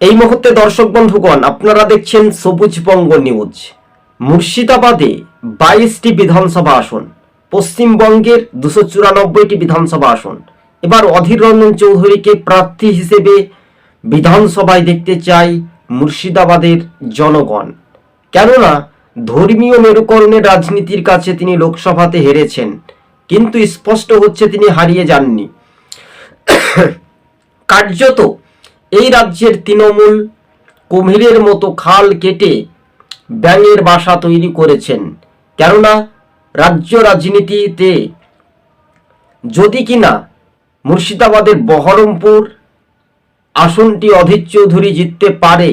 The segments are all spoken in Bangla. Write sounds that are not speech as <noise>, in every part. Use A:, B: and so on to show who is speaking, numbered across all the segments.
A: এই মুহূর্তে দর্শক বন্ধুগণ, আপনারা দেখছেন সবুজবঙ্গ নিউজ। মুর্শিদাবাদে বাইশটি বিধানসভা আসন, পশ্চিমবঙ্গের দুশো চুরানব্বইটি বিধানসভা আসন। এবার অধীর রঞ্জন চৌধুরীকে প্রার্থী হিসেবে বিধানসভায় দেখতে চাই মুর্শিদাবাদের জনগণ। কেননা, ধর্মীয় মেরুকরণের রাজনীতির কাছে তিনি লোকসভাতে হেরেছেন, কিন্তু স্পষ্ট হচ্ছে তিনি হারিয়ে যাননি। <coughs> কার্যত এই রাজ্যের তৃণমূল কুমিরের মতো খাল কেটে ব্যাঙের বাসা তৈরি করেছেন। কেননা রাজ্য রাজনীতিতে যদি কিনা মুর্শিদাবাদের বহরমপুর আসনটি অধীর চৌধুরী জিততে পারে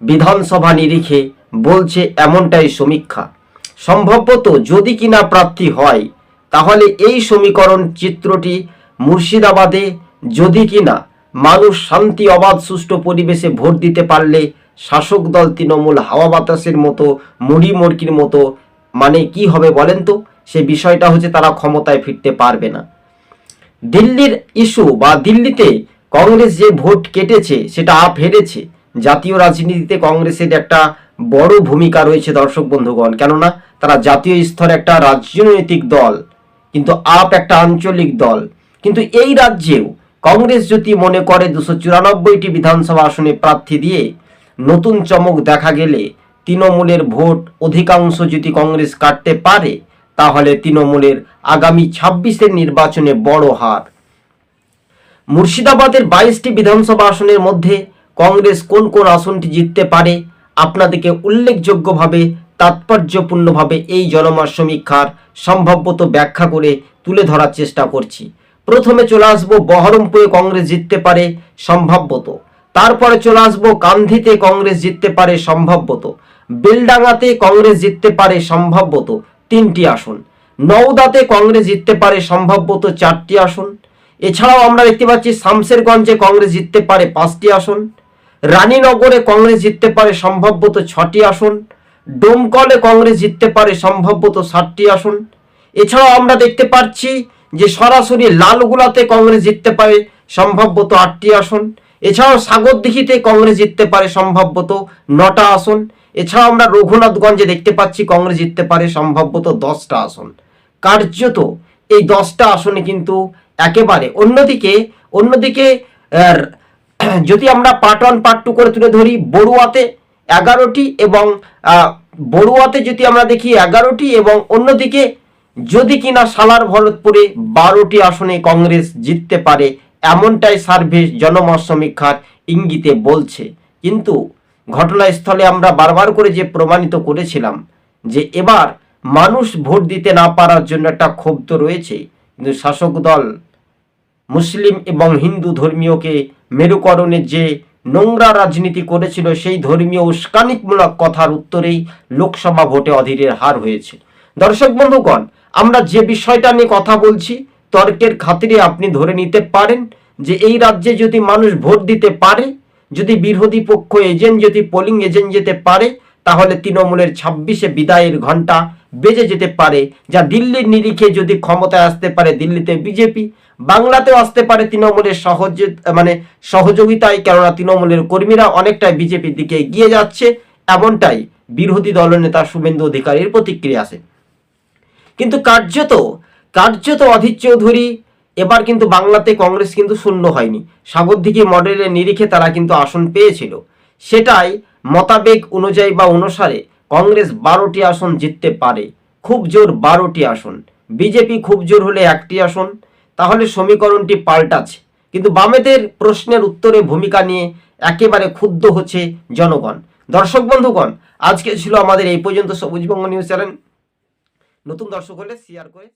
A: বিধানসভা নিরিখে, বলছে এমনটাই সমীক্ষা। সম্ভবত যদি কিনা প্রার্থী হয়, তাহলে এই সমীকরণ চিত্রটি মুর্শিদাবাদে যদি কিনা মানুষ শান্তি, অবাধ, সুষ্ঠু পরিবেশে ভোট দিতে পারলে শাসক দল তৃণমূল হাওয়া বাতাসের মতো, মুড়ি মুড়কির মতো। মানে কি হবে বলেন তো? সে বিষয়টা হচ্ছে তারা ক্ষমতায় ফিরতে পারবে না। দিল্লির ইস্যু বা দিল্লিতে কংগ্রেস যে ভোট কেটেছে, সেটা আপ হেরেছে। জাতীয় রাজনীতিতে কংগ্রেসের একটা বড় ভূমিকা রয়েছে দর্শক বন্ধুগণ। কেননা, তারা জাতীয় স্তরে একটা রাজনৈতিক দল, কিন্তু আপ একটা আঞ্চলিক দল। কিন্তু এই রাজ্যেও কংগ্রেস যদি মনে করে দুশো চুরানব্বইটি বিধানসভা আসনে প্রার্থী দিয়ে নতুন চমক দেখা গেলে তৃণমূলের ভোট অধিকাংশ যদি কংগ্রেস কাটতে পারে, তাহলে তৃণমূলের আগামী ছাব্বিশের নির্বাচনে বড় হার। মুর্শিদাবাদের বাইশটি বিধানসভা আসনের মধ্যে কংগ্রেস কোন কোন আসনটি জিততে পারে, আপনাদেরকে উল্লেখযোগ্যভাবে, তাৎপর্যপূর্ণভাবে এই জনমত সমীক্ষার সম্ভাব্যত ব্যাখ্যা করে তুলে ধরার চেষ্টা করছি। প্রথমে চলে আসব বহরমপুরে কংগ্রেস জিততে পারে সম্ভাব্যত। তারপরে চলে আসব কান্ধিতে কংগ্রেস জিততে পারে সম্ভাব্যত। বেলডাঙ্গাতে কংগ্রেস জিততে পারে সম্ভাব্যত তিনটি আসন। নওদাতে কংগ্রেস জিততে পারে সম্ভাব্যত চারটি আসন। এছাড়াও আমরা দেখতে পাচ্ছি শামসেরগঞ্জে কংগ্রেস জিততে পারে পাঁচটি আসন। রানীনগরে কংগ্রেস জিততে পারে সম্ভাব্যত ছটি আসন। ডোমকলে কংগ্রেস জিততে পারে সম্ভাব্যত ষাটটি আসন। এছাড়াও আমরা দেখতে পাচ্ছি যে সরাসরি লালগুলাতে কংগ্রেস জিততে পারে সম্ভাব্যত আটটি আসন। এছাড়াও সাগরদিঘিতে কংগ্রেস জিততে পারে সম্ভাব্যত নটা আসন। এছাড়াও আমরা রঘুনাথগঞ্জে দেখতে পাচ্ছি কংগ্রেস জিততে পারে সম্ভাব্যত দশটা আসন। কার্যত এই দশটা আসনে কিন্তু একেবারে অন্যদিকে অন্যদিকে যদি আমরা পার্ট ওয়ান পার্ট টু করে তুলে ধরি, বড়ুয়াতে এগারোটি এবং বড়ুয়াতে যদি আমরা দেখি এগারোটি এবং অন্যদিকে যদি কিনা সালার ভরতপুরে বারোটি আসনে কংগ্রেস জিততে পারে, এমনটাই সার্ভে জনমত সমীক্ষার ইঙ্গিতে বলছে। কিন্তু ঘটনাস্থলে আমরা বারবার করে যে প্রমাণিত করেছিলাম, যে এবার মানুষ ভোট দিতে না পারার জন্য একটা ক্ষোভ তো রয়েছে। কিন্তু শাসক দল, মুসলিম এবং হিন্দু ধর্মীয়কে মেরুকরণের যে নোংরা রাজনীতি করেছিল, সেই ধর্মীয় উস্কানিকমূলক কথার উত্তরেই লোকসভা ভোটে অধীরের হার হয়েছে। দর্শক বন্ধুগণ আমরা যে বিষয়টা নিয়ে কথা বলছি, তর্কের খাতিরে আপনি ধরে নিতে পারেন যে এই রাজ্যে যদি মানুষ ভোট দিতে পারে, যদি বিরোধী পক্ষ এজেন্ট, যদি পোলিং এজেন্ট যেতে পারে, তাহলে তৃণমূলের ছাব্বিশে বিদায়ের ঘণ্টা বেজে যেতে পারে, যা দিল্লির নিরিখে যদি ক্ষমতায় আসতে পারে দিল্লিতে বিজেপি, বাংলাতেও আসতে পারে তৃণমূলের সহজ মানে সহযোগিতায়, কেননা তৃণমূলের কর্মীরা অনেকটাই বিজেপির দিকে এগিয়ে যাচ্ছে, এমনটাই বিরোধী দলনেতা শুভেন্দু অধিকারীর প্রতিক্রিয়া আছে। কিন্তু কার্যত কার্যত অধীর চৌধুরী, এবার কিন্তু বাংলাতে কংগ্রেস কিন্তু শূন্য হয়নি। সাগরদিঘি মডেলের নিরিখে তারা কিন্তু আসন পেয়েছিল। সেটাই মতাবেগ অনুযায়ী বা অনুসারে কংগ্রেস বারোটি আসন জিততে পারে। খুব জোর বারোটি আসন। বিজেপি খুব জোর হলে একটি আসন। তাহলে সমীকরণটি পাল্টাচ্ছে। কিন্তু বামেদের প্রশ্নের উত্তরে ভূমিকা নিয়ে একেবারে ক্ষুব্ধ হচ্ছে জনগণ। দর্শক বন্ধুগণ, আজকে ছিল আমাদের এই পর্যন্ত সবুজবঙ্গ নিউজ চ্যানেল। নতুন দর্শক হলে শেয়ার করে